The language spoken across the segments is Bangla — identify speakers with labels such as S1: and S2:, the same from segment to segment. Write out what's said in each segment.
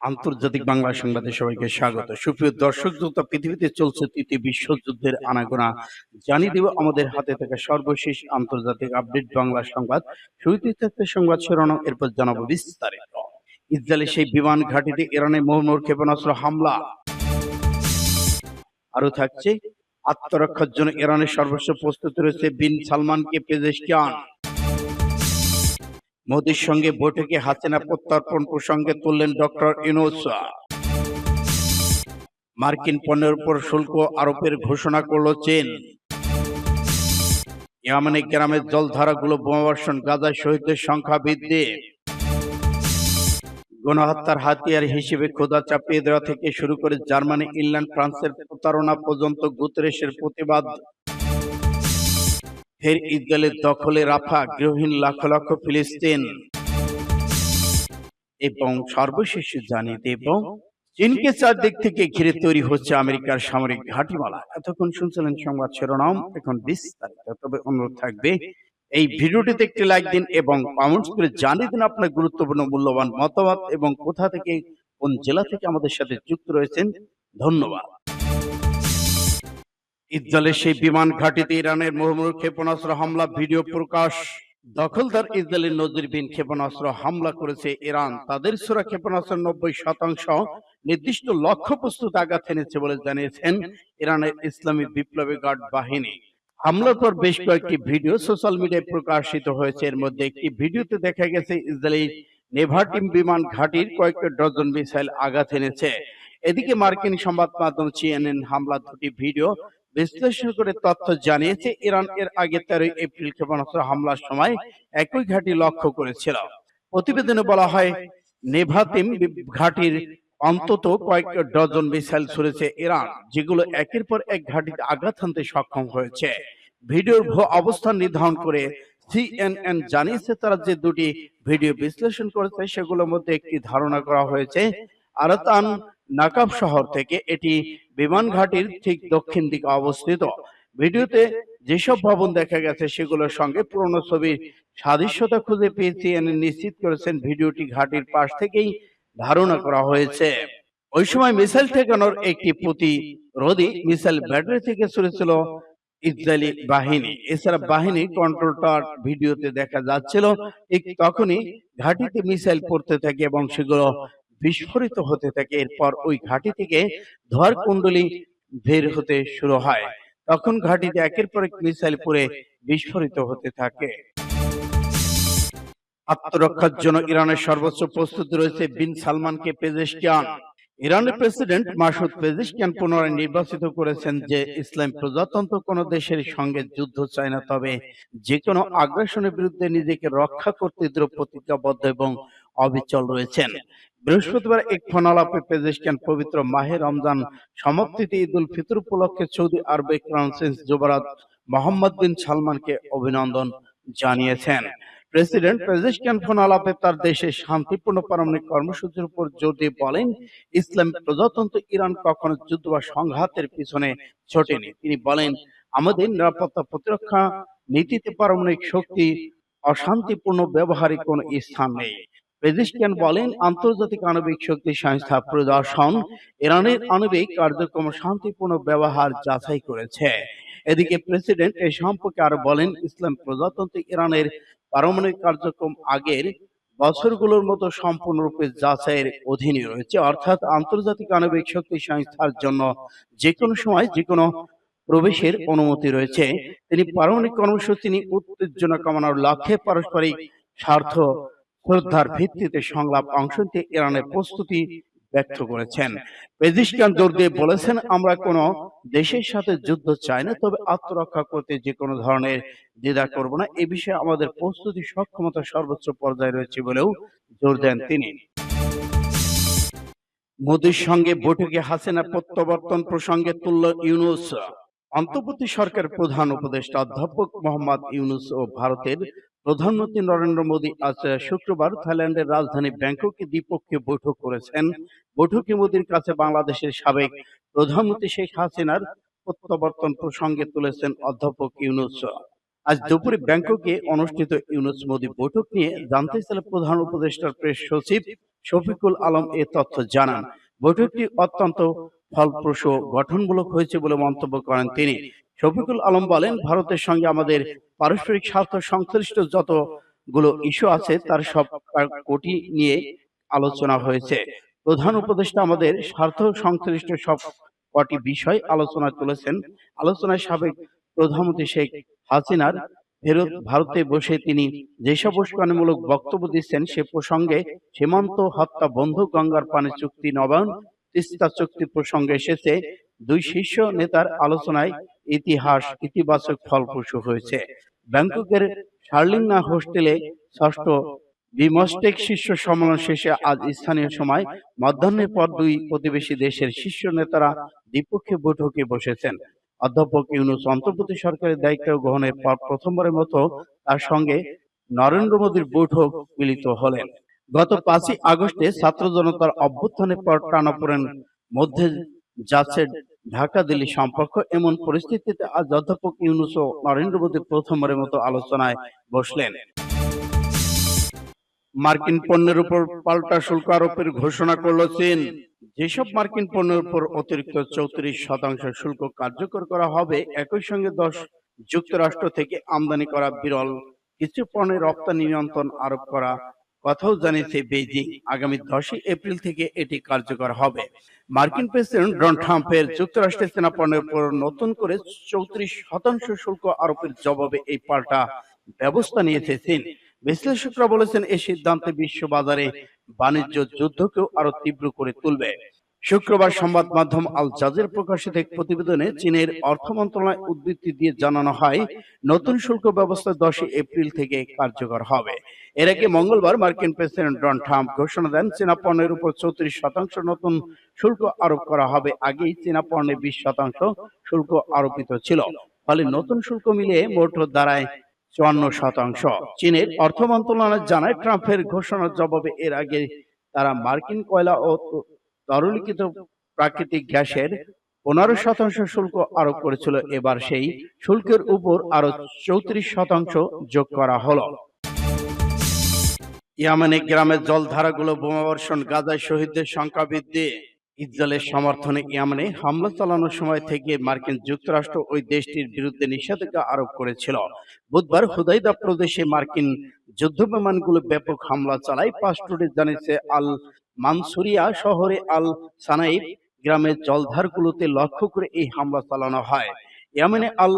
S1: আন্তর্জাতিক বাংলা সংবাদে সবাইকে স্বাগত। সুপ্রিয় দর্শক শ্রোতা, পৃথিবীতে চলছে তৃতীয় বিশ্বযুদ্ধের আনাগোনা। জানিয়ে দেব, আমাদের হাতে থাকা সর্বশেষ আন্তর্জাতিক আপডেট বাংলা সংবাদ। শুরুতে সংবাদ শিরোনাম, এরপর জানাব বিস্তারিত। ইসরায়েলের সেই বিমান ঘাঁটিতে ইরানের মোহমোর ক্ষেপণাস্ত্র হামলা। আরও থাকছে, আত্মরক্ষার জন্য ইরানের সর্বস্ব প্রস্তুত রয়েছে বিন সালমানকে পেজেশকিয়ান মোদীর সঙ্গে বৈঠকে হাসিনা প্রত্যর্পণ প্রসঙ্গে তুললেন ডক্টর ইউনুস। মার্কিন পণ্যের উপর শুল্ক আরোপের ঘোষণা করল চীন। ইয়ামানে গ্রামের জলধারাগুলো বোমাবর্ষণ গাজায় শহীদদের সংখ্যা বৃদ্ধি। গণহত্যার হাতিয়ার হিসেবে খোদা চাপিয়ে দেওয়া থেকে শুরু করে জার্মানি, ইংল্যান্ড, ফ্রান্সের প্রতারণা পর্যন্ত গুতরেশের প্রতিবাদ। ফের ইসরায়েলের দখলে রাফা গৃহহীন লক্ষ লক্ষ ফিলিস্তিন। এবং সর্বশেষ জানিয়ে দেব, চীনকে চারদিক থেকে ঘিরে তৈরি হচ্ছে আমেরিকার সামরিক ঘাঁটিমালা। এতক্ষণ শুনছিলেন সংবাদ শিরোনাম, এখন বিস্তারিত। তবে অনুরোধ থাকবে, এই ভিডিওটিতে একটি লাইক দিন এবং কমেন্টস করে জানিয়ে দিন আপনার গুরুত্বপূর্ণ মূল্যবান মতামত এবং কোথা থেকে, কোন জেলা থেকে আমাদের সাথে যুক্ত রয়েছেন। ধন্যবাদ। ইসরায়েলের সেই বিমান ঘাটিতে ইরানের মুহুর্মুহু ক্ষেপণাস্ত্র হামলা, ভিডিও প্রকাশ। দখলদার ইসরায়েলের নজিরবিহীন ক্ষেপণাস্ত্র হামলা করেছে ইরান। তাদের সুরা নব্বই শতাংশ নির্দিষ্ট লক্ষ্য প্রস্তুত আঘাত এনেছে বলে জানিয়েছেন ইরানের ইসলামী বিপ্লবী গার্ড বাহিনী। হামলার পর বেশ কয়েকটি ভিডিও সোশ্যাল মিডিয়ায় প্রকাশিত হয়েছে। এর মধ্যে একটি ভিডিওতে দেখা গেছে ইসরায়েলি নেভাটিম বিমান ঘাঁটির কয়েকটা ডজন মিসাইল আঘাত এনেছে। এদিকে মার্কিন সংবাদ মাধ্যম সিএনএন হামলার দুটি ভিডিও বিশ্লেষণ করে তথ্য জানিয়েছে ইরান। এর আগে তেরোই এপ্রিল ক্ষেপণাস্ত্র হামলার সময় একই ঘাঁটি লক্ষ্য করেছিল। প্রতিবেদনে বলা হয় নেভাতিম ঘাঁটির অন্তত কয়েক ডজন মিসাইল ছুড়েছে ইরান, যেগুলো একের পর এক ঘাঁটিতে আঘাত হানতে সক্ষম হয়েছে। ভিডিওর ভূ অবস্থান নির্ধারণ করে সিএনএন জানিয়েছে, তারা যে দুটি ভিডিও বিশ্লেষণ করেছে, সেগুলোর মধ্যে একটি ধারণা করা হয়েছে, আরাতান নাকাব শহর থেকে এটি বিমান ঘাটির ঠিক দক্ষিণ দিকে অবস্থিত। ভিডিওতে যেসব ভবন দেখা গেছে সেগুলোর সঙ্গে পুরনো ছবির সাদৃশ্যতা খুঁজে পেয়েছি সিএনএন নিশ্চিত করেছেন ভিডিওটি ঘাটির পাশ থেকেই ধারণা করা হয়েছে। ওই সময় মিসাইল ঠেকানোর একটি প্রতিরোধী মিসাইল ব্যাটারি থেকে ছুড়েছিল ইসরায়েলি বাহিনী। এছাড়া বাহিনী কন্ট্রোল টাওয়ার ভিডিওতে দেখা যাচ্ছিল, ঠিক তখনই ঘাটিতে মিসাইল পড়তে থাকে এবং সেগুলো বিস্ফোরিত হতে থাকে। এরপর ওই ঘাটি থেকে ধোয়ার কুণ্ডলি বের হতে শুরু হয়। তখন ঘাটিতে একের পর এক মিসাইল পড়ে বিস্ফোরিত হতে থাকে। আত্মরক্ষার জন্য ইরানের সর্বোচ্চ প্রস্তুতি রয়েছে বিন সালমানকে পেজেশকিয়ান। ইরানের প্রেসিডেন্ট মাসুদ পেজেশকিয়ান পুনরায় নির্বাচিত করেছেন যে ইসলাম প্রজাতন্ত্র কোন দেশের সঙ্গে যুদ্ধ চায় না, তবে যে কোনো আগ্রাসনের বিরুদ্ধে নিজেকে রক্ষা করতে দৃঢ় প্রতিজ্ঞাবদ্ধ এবং অবিচল রয়েছেন। বৃহস্পতিবার এক ফোন আলাপে পেজেশকিয়ান পবিত্র মাহে রমজান সমাপ্তিতে ঈদ উল ফিতর উপলক্ষে সৌদি আরবে ক্রাউন প্রিন্স যুবরাজ মোহাম্মদ বিন সালমানকে অভিনন্দন জানিয়েছেন। প্রেসিডেন্ট পেজেশকিয়ান ফোন আলাপে তার দেশে শান্তিপূর্ণ পারমাণবিক কর্মসূচির উপর জোর দিয়ে বলেন, ইসলাম প্রজাতন্ত্র ইরান কখনো যুদ্ধ বা সংঘাতের পিছনে ছোটেনি। তিনি বলেন, আমাদের নিরাপত্তা প্রতিরক্ষা নীতিতে পারমাণবিক শক্তি অশান্তিপূর্ণ ব্যবহারিক কোনো স্থান নেই। পেজিস্টিয়ান বলেন আন্তর্জাতিক আণবিক শক্তি সংস্থা প্রদর্শন ইরানের আণবিক কার্যক্রম শান্তিপূর্ণ ব্যবহার যাচাই করেছে। এদিকে প্রেসিডেন্ট এ সম্পর্কে আরও বলেন ইসলাম প্রজাতন্ত্র ইরানের পারমাণবিক কার্যক্রম আগের বছরগুলোর মতো সম্পূর্ণরূপে যাচাইয়ের অধীনে রয়েছে। অর্থাৎ আন্তর্জাতিক আণবিক শক্তি সংস্থার জন্য যে কোনো সময় যে কোনো প্রবেশের অনুমতি রয়েছে। তিনি পারমাণবিক কর্মসূচি নিয়ে উত্তেজনা কমানোর লক্ষ্যে পারস্পরিক স্বার্থ শ্রদ্ধার ভিত্তিতে সংলাপ অংশ নিতে ইরানের প্রস্তুতি ব্যক্ত করেছেন। পেজিস্কান জোর দিয়ে বলেছেন আমরা কোনো দেশের সাথে যুদ্ধ চাই না তবে আত্মরক্ষা করতে যে কোনো ধরনের দ্বিধা করব না। এ বিষয়ে আমাদের প্রস্তুতি সক্ষমতা সর্বোচ্চ পর্যায়ে রয়েছে বলেও জোর দেন তিনি। মোদীর সঙ্গে বৈঠকে হাসিনা প্রত্যাবর্তন প্রসঙ্গে তুলল ইউনুস। অন্তর্বর্তী সরকার প্রধান উপদেষ্টা অধ্যাপক মোহাম্মদ ইউনুস ও ভারতের প্রধানমন্ত্রী নরেন্দ্র মোদী আজ শুক্রবার থাইল্যান্ডের রাজধানী ব্যাংককে দ্বিপক্ষীয় বৈঠক করেছেন। বৈঠকে মোদীর কাছে বাংলাদেশের সাবেক প্রধানমন্ত্রী শেখ হাসিনার প্রত্যাবর্তন প্রসঙ্গে তুলেছেন অধ্যাপক ইউনুস। আজ দুপুরে ব্যাংককে অনুষ্ঠিত ইউনুস মোদী বৈঠক নিয়ে জানতে চাইলে প্রধান উপদেষ্টার প্রেস সচিব শফিকুল আলম এ তথ্য জানান। বৈঠকটি অত্যন্ত ফলপ্রসূ গঠনমূলক হয়েছে বলে মন্তব্য করেন তিনি। শফিকুল আলম বলেন, ভারতের সঙ্গে আমাদের পারস্পরিক স্বার্থ সংশ্লিষ্ট যতগুলো ইস্যু আছে, তার সব কোটি নিয়ে আলোচনা হয়েছে। প্রধান উপদেষ্টা আমাদের স্বার্থ সংশ্লিষ্ট সব কটি বিষয় আলোচনায় তুলেছেন। আলোচনায় সাবেক প্রধানমন্ত্রী শেখ হাসিনার ফেরত ভারতে বসে তিনি যেসব উস্কানিমূলক বক্তব্য দিচ্ছেন, সে প্রসঙ্গে সীমান্ত হত্যা বন্ধ, গঙ্গার পানি চুক্তি নবায়ন, তিস্তা চুক্তি প্রসঙ্গে এসেছে। দুই শীর্ষ নেতার আলোচনায় ইতিহাস ইতিবাচক ফলপ্রসূ হয়েছে। ব্যাংককের শার্লিংনা হোস্টেলে ষষ্ঠ বিমস্টেক শীর্ষ সম্মেলন শেষে আজ স্থানীয় সময় মধ্যাহ্নের পর দুই প্রতিবেশী দেশের শীর্ষ নেতারা দ্বিপক্ষীয় বৈঠকে বসেছেন। অধ্যাপক ইউনুস অন্তর্বর্তী সরকারের দায়িত্ব গ্রহণের পর প্রথমবারের মতো তার সঙ্গে নরেন্দ্র মোদীর বৈঠক মিলিত হলেন। গত পাঁচই আগস্টে ছাত্র জনতার অভ্যুত্থানের পর টানাপোড়েন মধ্যে যাচ্ছে ঢাকা দিল্লি সম্পর্ক এমন পরিস্থিতিতে আজ অধ্যাপক ইউনুস ও নরেন্দ্র মোদী প্রথমবারের মতো আলোচনায় বসলেন। মার্কিন পণ্যের উপর পাল্টা শুল্ক আরোপের ঘোষণা করল চীন। যেসব মার্কিন পণ্যের উপর অতিরিক্ত চৌত্রিশ শতাংশ শুল্ক কার্যকর করা হবে, একই সঙ্গে দশ যুক্তরাষ্ট্র থেকে আমদানি করা বিরল কিছু পণ্যের রপ্তানি নিয়ন্ত্রণ আরোপ করা কথাও জানিয়েছে বেইজিং। আগামী দশই এপ্রিল থেকে এটি কার্যকর হবে। মার্কিন প্রেসিডেন্ট ডোনাল্ড ট্রাম্পের যুক্তরাষ্ট্রের সেনা পণ্যের উপর নতুন করে চৌত্রিশ শতাংশ শুল্ক আরোপের জবাবে এই পাল্টা ব্যবস্থা নিয়েছে চীন। বিশ্লেষকরা বলেছেন এই সিদ্ধান্তে বিশ্ব বাজারে বাণিজ্য যুদ্ধকেও আরও তীব্র করে তুলবে। শুক্রবার সংবাদ মাধ্যম আল জাজির প্রকাশিত এক প্রতিবেদনে চীনের অর্থ মন্ত্রণালয় উদ্ধৃতি দিয়ে জানানো হয়, নতুন শুল্ক ব্যবস্থা দশই এপ্রিল থেকে কার্যকর হবে। এর আগে মঙ্গলবার মার্কিন প্রেসিডেন্ট ডোনাল্ড ট্রাম্প ঘোষণা দেন, চীনা পণ্যের উপর চৌত্রিশ শতাংশ নতুন শুল্ক আরোপ করা হবে। আগেই চীনা পণ্যে বিশ শতাংশ শুল্ক আরোপিত ছিল। ফলে নতুন শুল্ক মিলিয়ে মোট দাঁড়ায় চুয়ান্ন শতাংশ। চীনের অর্থ মন্ত্রণালয় জানায়, ট্রাম্পের ঘোষণার জবাবে এর আগে তারা মার্কিন কয়লা ও তরলীকৃত প্রাকৃতিক গ্যাসের পনেরো শতাংশ শুল্ক আরোপ করেছিল। এবার সেই শুল্কের উপর আরও চৌত্রিশ শতাংশ যোগ করা হলো। ইয়ামেনে গ্রামের জলধারাগুলো বোমাবর্ষণ গাজায় শহীদদের সংখ্যা বৃদ্ধি। ইসরায়েলের সমর্থনে ইয়ামেনে হামলা চালানোর সময় থেকে মার্কিন যুক্তরাষ্ট্র ওই দেশটির বিরুদ্ধে নিষেধাজ্ঞা আরোপ করেছিল। বুধবার হুদাইদা প্রদেশে মার্কিন যুদ্ধ বিমানগুলো ব্যাপক হামলা চালায়। পাসপোর্টে জানিয়েছে আল মানসুরিয়া শহরে আল সানাইব গ্রামের জলধারগুলোতে লক্ষ্য করে এই হামলা চালানো হয়। ইয়ামেনে আল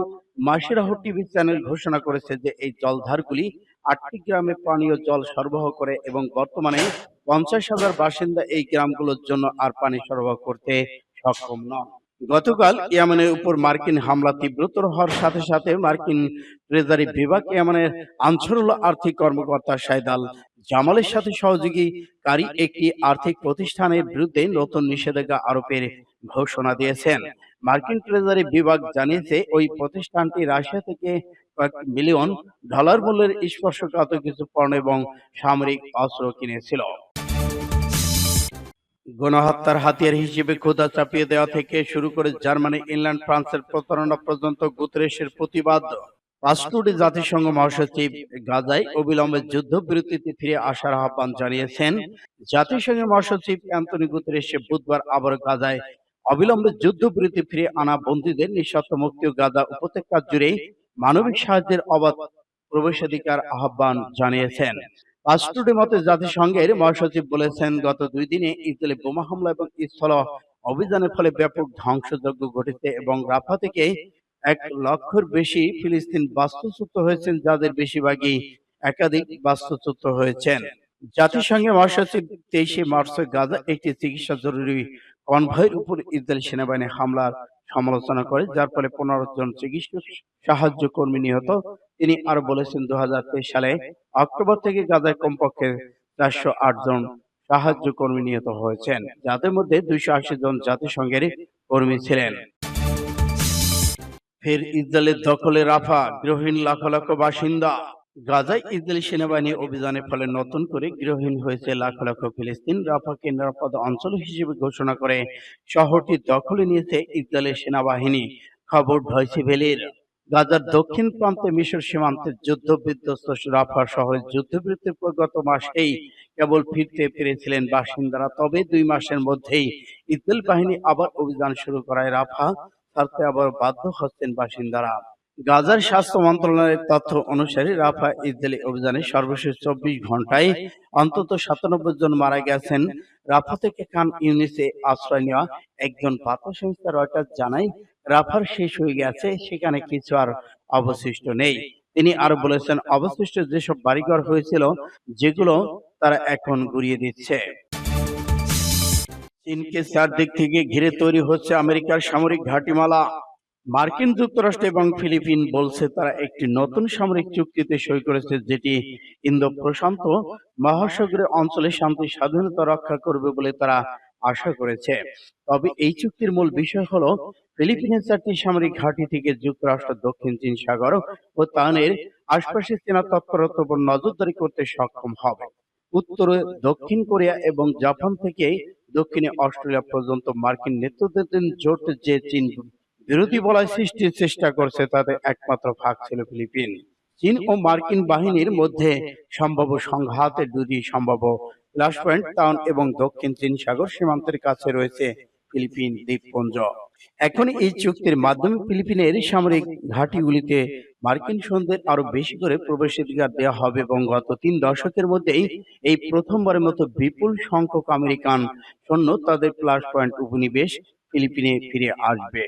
S1: মাসিরাহ টিভি চ্যানেল ঘোষণা করেছে যে এই জলধারগুলি আটটি গ্রামে পানীয় জল সরবরাহ করে এবং বর্তমানে পঞ্চাশ হাজার বাসিন্দা এই গ্রামগুলোর জন্য আর পানি সরবরাহ করতে সক্ষম নন। গতকাল ইয়ামানের উপর মার্কিন হামলা তীব্রতর হওয়ার সাথে সাথে মার্কিন ট্রেজারি বিভাগ ইয়ামানের আনসারুল্লাহ আর্থিক কর্মকর্তা সাইদাল জামালের সাথে সহযোগী সহযোগীকারী একটি আর্থিক প্রতিষ্ঠানের বিরুদ্ধে নতুন নিষেধাজ্ঞা আরোপের ঘোষণা দিয়েছেন। মার্কিন ট্রেজারি বিভাগ জানিয়েছে ওই প্রতিষ্ঠানটি রাশিয়া থেকে কয়েক মিলিয়ন ডলার মূল্যের স্পর্শকাতর কিছু পণ্য এবং সামরিক অস্ত্র কিনেছিল। গণহত্যার হাতিয়ার হিসেবে ক্ষুধা চাপিয়ে দেওয়া থেকে শুরু করে জার্মানি, ইংল্যান্ড, ফ্রান্সের প্রতারণা পর্যন্ত গুতরেশের প্রতিবাদ। পাসপোর্টে জাতিসংঘ মহাসচিব গাজায় অবিলম্বে যুদ্ধবিরতিতে ফিরে আসার আহ্বান জানিয়েছেন। জাতিসংঘের মহাসচিব অ্যান্টনি গুতরেশে বুধবার আবার গাজায় অবিলম্বে যুদ্ধবিরতি ফিরে আনা বন্দীদের নিঃশর্ত মুক্তি ও গাজা উপত্যকা জুড়ে মানবিক সাহায্যের অবাধ প্রবেশাধিকার আহ্বান জানিয়েছেন। পাসপোর্টের মতে জাতিসংঘের মহাসচিব বলেছেন, গত দুই দিনে ইসরায়েলে বোমা হামলা এবং স্থল অভিযানের ফলে ব্যাপক ধ্বংসযজ্ঞ ঘটেছে এবং রাফা থেকে এক লক্ষের বেশি ফিলিস্তিন বাস্তুচ্যুত হয়েছেন, যাদের বেশিরভাগই একাধিক বাস্তুচ্যুত হয়েছেন। জাতিসংঘের মহাসচিব তেইশে মার্চে গাজা একটি চিকিৎসা জরুরি কনভয়ের উপর ইসরায়েল সেনাবাহিনী হামলার সমালোচনা করে, যার ফলে পনেরো জন চিকিৎসক, সাহায্য কর্মী নিহত। তিনি আরও বলেছেন দু সালে অক্টোবর থেকে গাজায় কমপক্ষে চারশো আট জন সাহায্য কর্মী নিহত হয়েছেন, যাদের মধ্যে দুইশো আশি জন জাতিসংঘের কর্মী ছিলেন। ফের ইসরায়েলের দখলে রাফা, গৃহহীন লাখ লাখ বাসিন্দা গাজায় ইসরায়েলি সেনাবাহিনী অভিযানের ফলে নতুন করে গৃহহীন হয়েছে লাখ লাখ ফিলিস্তিন রাফাকে নিরাপদ অঞ্চল হিসেবে ঘোষণা করে শহরটি দখলে নিয়েছে ইসরায়েলের সেনাবাহিনী। খবর ডয়সে ভেলির গাজার দক্ষিণ প্রান্তে মিশর সীমান্তে যুদ্ধ বিধ্বস্ত রাফা শহরে যুদ্ধবিরতির পর গত মাসেই কেবল ফিরতে পেরেছিলেন বাসিন্দারা। তবে দুই মাসের মধ্যেই ইসরায়েল বাহিনী আবার অভিযান শুরু করায় রাফা। ছাড়তে আবার বাধ্য হচ্ছেন বাসিন্দারা। গাজার স্বাস্থ্য মন্ত্রণালয়ের তথ্য অনুসারে রাফা ইসরায়েলি অভিযানে সর্বশেষ চব্বিশ ঘন্টায় অন্তত সাতানব্বই জন মারা গেছেন। রাফা থেকে খান ইউনিসে আশ্রয় নেওয়া একজন বার্তা সংস্থা রয়টার্স জানায়, রাফার শেষ হয়ে গেছে, সেখানে কিছু আর অবশিষ্ট নেই। তিনি আরও বলেছেন, অবশিষ্ট যেসব বাড়িঘর হয়েছিল, যেগুলো তারা এখন গুড়িয়ে দিচ্ছে। চীনকে চারদিক থেকে ঘিরে তৈরি হচ্ছে আমেরিকার সামরিক ঘাটিমালা। মার্কিন যুক্তরাষ্ট্র এবং ফিলিপিন বলছে তারা একটি নতুন সামরিক চুক্তিতে সই করেছে যেটি ইন্দো প্রশান্ত মহাসাগরের অঞ্চলে শান্তি স্বাধীনতা রক্ষা করবে বলে তারা আশা করেছে। তবে এই চুক্তির মূল বিষয় হলো ফিলিপিনের চারটি সামরিক ঘাঁটি থেকে যুক্তরাষ্ট্র দক্ষিণ চীন সাগর ও তানের আশপাশে চীনা তৎপরতার উপর নজরদারি করতে সক্ষম হবে। উত্তরে দক্ষিণ কোরিয়া এবং জাপান থেকে দক্ষিণে অস্ট্রেলিয়া পর্যন্ত মার্কিন নেতৃত্বাধীন জোট যে চীন বিরোধী বলয় সৃষ্টির চেষ্টা করছে তাদের একমাত্র ভাগ ছিল ফিলিপিন। চীন ও মার্কিন বাহিনীর মধ্যে সম্ভাব্য সংঘাতের দুটি সম্ভাব্য ফ্ল্যাশ পয়েন্ট টাউন এবং দক্ষিণ চীন সাগর সীমান্তের কাছে রয়েছে ফিলিপিন দ্বীপপুঞ্জ। এখন এই চুক্তির মাধ্যমে ফিলিপিনের সামরিক ঘাঁটিগুলিতে মার্কিন সৈন্যদের আরও বেশি করে প্রবেশাধিকার দেওয়া হবে এবং গত তিন দশকের মধ্যেই এই প্রথমবারের মতো বিপুল সংখ্যক আমেরিকান সৈন্য তাদের প্লাস পয়েন্ট উপনিবেশ ফিলিপিনে ফিরে আসবে।